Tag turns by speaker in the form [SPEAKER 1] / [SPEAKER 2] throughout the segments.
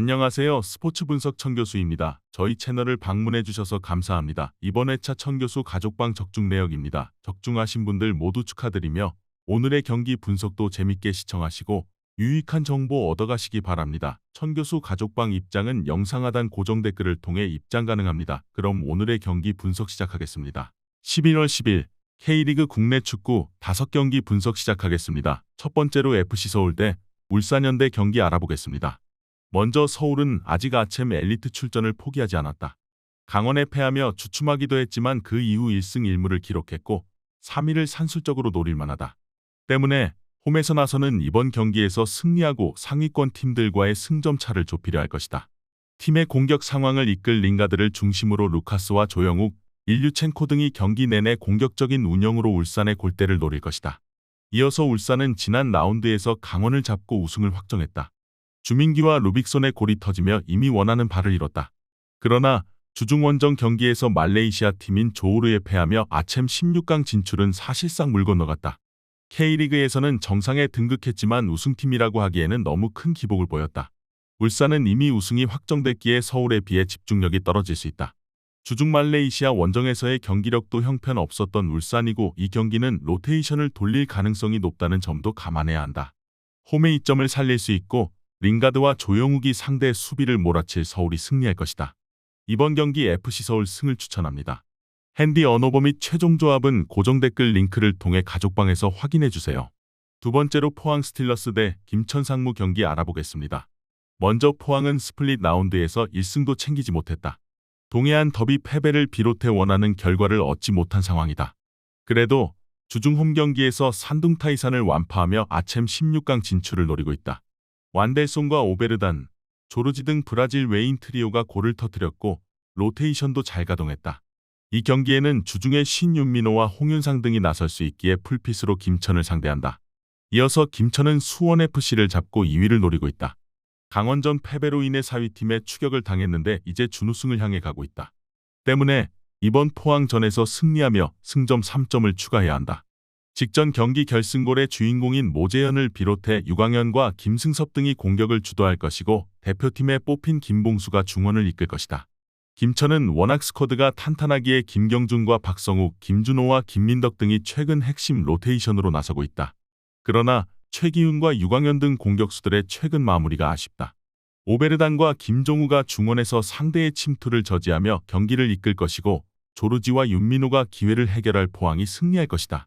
[SPEAKER 1] 안녕하세요. 스포츠 분석 청 교수입니다. 저희 채널을 방문해 주셔서 감사합니다. 이번 회차 청 교수 가족방 적중 내역입니다. 적중하신 분들 모두 축하드리며 오늘의 경기 분석도 재밌게 시청하시고 유익한 정보 얻어가시기 바랍니다. 천 교수 가족방 입장은 영상 하단 고정 댓글을 통해 입장 가능합니다. 그럼 오늘의 경기 분석 시작하겠습니다. 11월 10일 K리그 국내 축구 5경기 분석 시작하겠습니다. 첫 번째로 FC 서울 대 울산현대 경기 알아보겠습니다. 먼저 서울은 아직 아침 엘리트 출전을 포기하지 않았다. 강원에 패하며 주춤하기도 했지만 그 이후 1승 1무를 기록했고 3위를 산술적으로 노릴 만하다. 때문에 홈에서 나서는 이번 경기에서 승리하고 상위권 팀들과의 승점 차를 좁히려 할 것이다. 팀의 공격 상황을 이끌 링가드를 중심으로 루카스와 조영욱, 일류첸코 등이 경기 내내 공격적인 운영으로 울산의 골대를 노릴 것이다. 이어서 울산은 지난 라운드에서 강원을 잡고 우승을 확정했다. 주민기와 루빅손의 골이 터지며 이미 원하는 바를 이뤘다. 그러나 주중 원정 경기에서 말레이시아 팀인 조우르에 패하며 아챔 16강 진출은 사실상 물 건너갔다. K리그에서는 정상에 등극했지만 우승팀이라고 하기에는 너무 큰 기복을 보였다. 울산은 이미 우승이 확정됐기에 서울에 비해 집중력이 떨어질 수 있다. 주중 말레이시아 원정에서의 경기력도 형편없었던 울산이고 이 경기는 로테이션을 돌릴 가능성이 높다는 점도 감안해야 한다. 홈의 이점을 살릴 수 있고 링가드와 조영욱이 상대 수비를 몰아칠 서울이 승리할 것이다. 이번 경기 FC 서울 승을 추천합니다. 핸디 언어버 및 최종 조합은 고정 댓글 링크를 통해 가족방에서 확인해 주세요. 두 번째로 포항 스틸러스 대 김천 상무 경기 알아보겠습니다. 먼저 포항은 스플릿 라운드에서 1승도 챙기지 못했다. 동해안 더비 패배를 비롯해 원하는 결과를 얻지 못한 상황이다. 그래도 주중 홈 경기에서 산둥타이산을 완파하며 아챔 16강 진출을 노리고 있다. 완델송과 오베르단, 조르지 등 브라질 외인 트리오가 골을 터뜨렸고 로테이션도 잘 가동했다. 이 경기에는 주중에 신윤민호와 홍윤상 등이 나설 수 있기에 풀핏으로 김천을 상대한다. 이어서 김천은 수원FC를 잡고 2위를 노리고 있다. 강원전 패배로 인해 4위팀에 추격을 당했는데 이제 준우승을 향해 가고 있다. 때문에 이번 포항전에서 승리하며 승점 3점을 추가해야 한다. 직전 경기 결승골의 주인공인 모재현을 비롯해 유광현과 김승섭 등이 공격을 주도할 것이고 대표팀에 뽑힌 김봉수가 중원을 이끌 것이다. 김천은 워낙 스쿼드가 탄탄하기에 김경준과 박성욱, 김준호와 김민덕 등이 최근 핵심 로테이션으로 나서고 있다. 그러나 최기훈과 유광현 등 공격수들의 최근 마무리가 아쉽다. 오베르단과 김종우가 중원에서 상대의 침투를 저지하며 경기를 이끌 것이고 조르지와 윤민호가 기회를 해결할 포항이 승리할 것이다.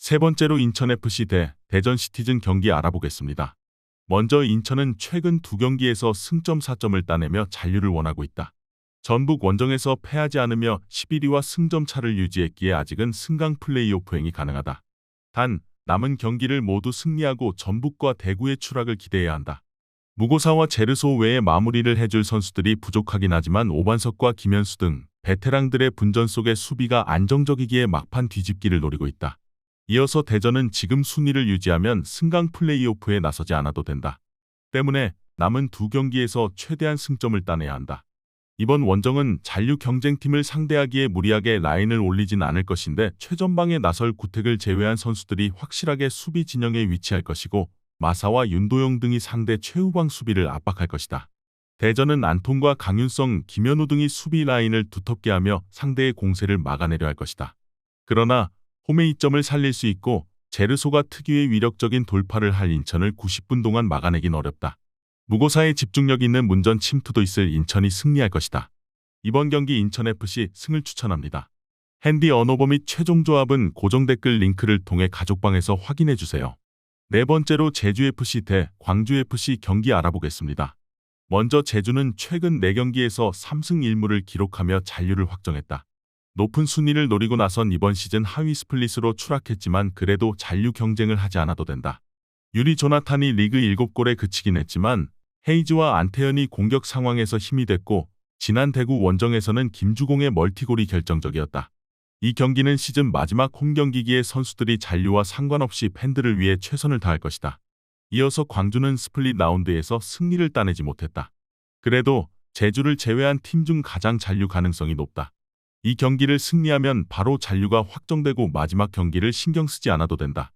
[SPEAKER 1] 세 번째로 인천FC 대 대전 시티즌 경기 알아보겠습니다. 먼저 인천은 최근 두 경기에서 승점 4점을 따내며 잔류를 원하고 있다. 전북 원정에서 패하지 않으며 11위와 승점 차를 유지했기에 아직은 승강 플레이오프 행이 가능하다. 단 남은 경기를 모두 승리하고 전북과 대구의 추락을 기대해야 한다. 무고사와 제르소 외에 마무리를 해줄 선수들이 부족하긴 하지만 오반석과 김현수 등 베테랑들의 분전 속의 수비가 안정적이기에 막판 뒤집기를 노리고 있다. 이어서 대전은 지금 순위를 유지하면 승강 플레이오프에 나서지 않아도 된다. 때문에 남은 두 경기에서 최대한 승점을 따내야 한다. 이번 원정은 잔류 경쟁팀을 상대하기에 무리하게 라인을 올리진 않을 것인데 최전방에 나설 구택을 제외한 선수들이 확실하게 수비 진영에 위치할 것이고 마사와 윤도영 등이 상대 최후방 수비를 압박할 것이다. 대전은 안통과 강윤성, 김현우 등이 수비 라인을 두텁게 하며 상대의 공세를 막아내려 할 것이다. 그러나 홈의 이점을 살릴 수 있고 제르소가 특유의 위력적인 돌파를 할 인천을 90분 동안 막아내긴 어렵다. 무고사에 집중력 있는 문전 침투도 있을 인천이 승리할 것이다. 이번 경기 인천FC 승을 추천합니다. 핸디 언어버 및 최종 조합은 고정 댓글 링크를 통해 가족방에서 확인해 주세요. 네 번째로 제주FC 대 광주FC 경기 알아보겠습니다. 먼저 제주는 최근 4경기에서 3승 1무를 기록하며 잔류를 확정했다. 높은 순위를 노리고 나선 이번 시즌 하위 스플릿으로 추락했지만 그래도 잔류 경쟁을 하지 않아도 된다. 유리 조나탄이 리그 7골에 그치긴 했지만 헤이즈와 안태현이 공격 상황에서 힘이 됐고 지난 대구 원정에서는 김주공의 멀티골이 결정적이었다. 이 경기는 시즌 마지막 홈 경기기에 선수들이 잔류와 상관없이 팬들을 위해 최선을 다할 것이다. 이어서 광주는 스플릿 라운드에서 승리를 따내지 못했다. 그래도 제주를 제외한 팀 중 가장 잔류 가능성이 높다. 이 경기를 승리하면 바로 잔류가 확정되고 마지막 경기를 신경 쓰지 않아도 된다.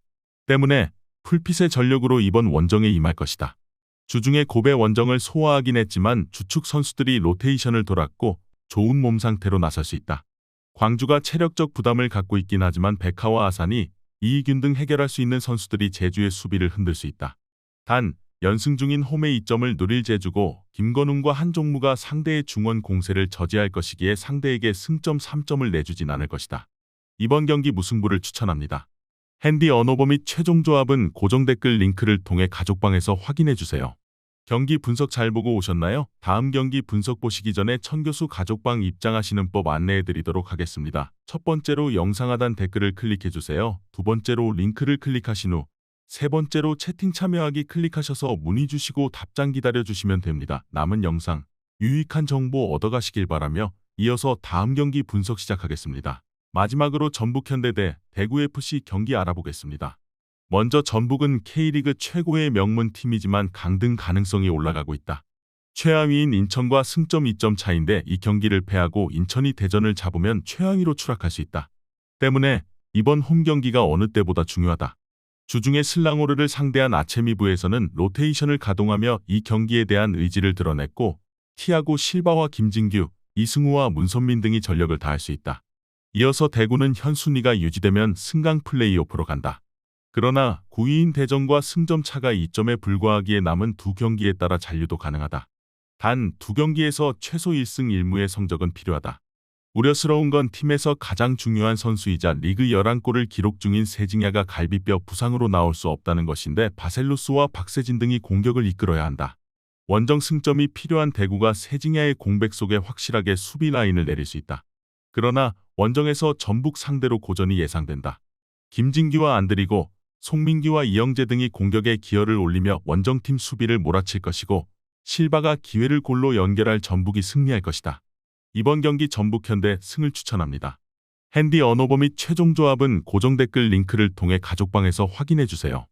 [SPEAKER 1] 때문에 풀핏의 전력으로 이번 원정에 임할 것이다. 주중에 고베 원정을 소화하긴 했지만 주축 선수들이 로테이션을 돌았고 좋은 몸 상태로 나설 수 있다. 광주가 체력적 부담을 갖고 있긴 하지만 백하와 아산이 이익균 등 해결할 수 있는 선수들이 제주의 수비를 흔들 수 있다. 단 연승 중인 홈의 이점을 누릴 제주고 김건웅과 한종무가 상대의 중원 공세를 저지할 것이기에 상대에게 승점 3점을 내주진 않을 것이다. 이번 경기 무승부를 추천합니다. 핸디 언어버 및 최종 조합은 고정 댓글 링크를 통해 가족방에서 확인해 주세요. 경기 분석 잘 보고 오셨나요? 다음 경기 분석 보시기 전에 천교수 가족방 입장하시는 법 안내해 드리도록 하겠습니다. 첫 번째로 영상 하단 댓글을 클릭해 주세요. 두 번째로 링크를 클릭하신 후 세 번째로 채팅 참여하기 클릭하셔서 문의 주시고 답장 기다려 주시면 됩니다. 남은 영상 유익한 정보 얻어가시길 바라며 이어서 다음 경기 분석 시작하겠습니다. 마지막으로 전북현대 대 대구FC 경기 알아보겠습니다. 먼저 전북은 K리그 최고의 명문 팀이지만 강등 가능성이 올라가고 있다. 최하위인 인천과 승점 2점 차인데 이 경기를 패하고 인천이 대전을 잡으면 최하위로 추락할 수 있다. 때문에 이번 홈 경기가 어느 때보다 중요하다. 주중에 슬랑오르를 상대한 아체미부에서는 로테이션을 가동하며 이 경기에 대한 의지를 드러냈고 티아고 실바와 김진규, 이승우와 문선민 등이 전력을 다할 수 있다. 이어서 대구는 현 순위가 유지되면 승강 플레이오프로 간다. 그러나 9위인 대전과 승점 차가 2점에 불과하기에 남은 두 경기에 따라 잔류도 가능하다. 단 두 경기에서 최소 1승 1무의 성적은 필요하다. 우려스러운 건 팀에서 가장 중요한 선수이자 리그 11골을 기록 중인 세징야가 갈비뼈 부상으로 나올 수 없다는 것인데 바셀루스와 박세진 등이 공격을 이끌어야 한다. 원정 승점이 필요한 대구가 세징야의 공백 속에 확실하게 수비 라인을 내릴 수 있다. 그러나 원정에서 전북 상대로 고전이 예상된다. 김진규와 안드리고 송민기와 이영재 등이 공격에 기여를 올리며 원정팀 수비를 몰아칠 것이고 실바가 기회를 골로 연결할 전북이 승리할 것이다. 이번 경기 전북 현대 승을 추천합니다. 핸디 언어버 및 최종 조합은 고정 댓글 링크를 통해 가족방에서 확인해 주세요.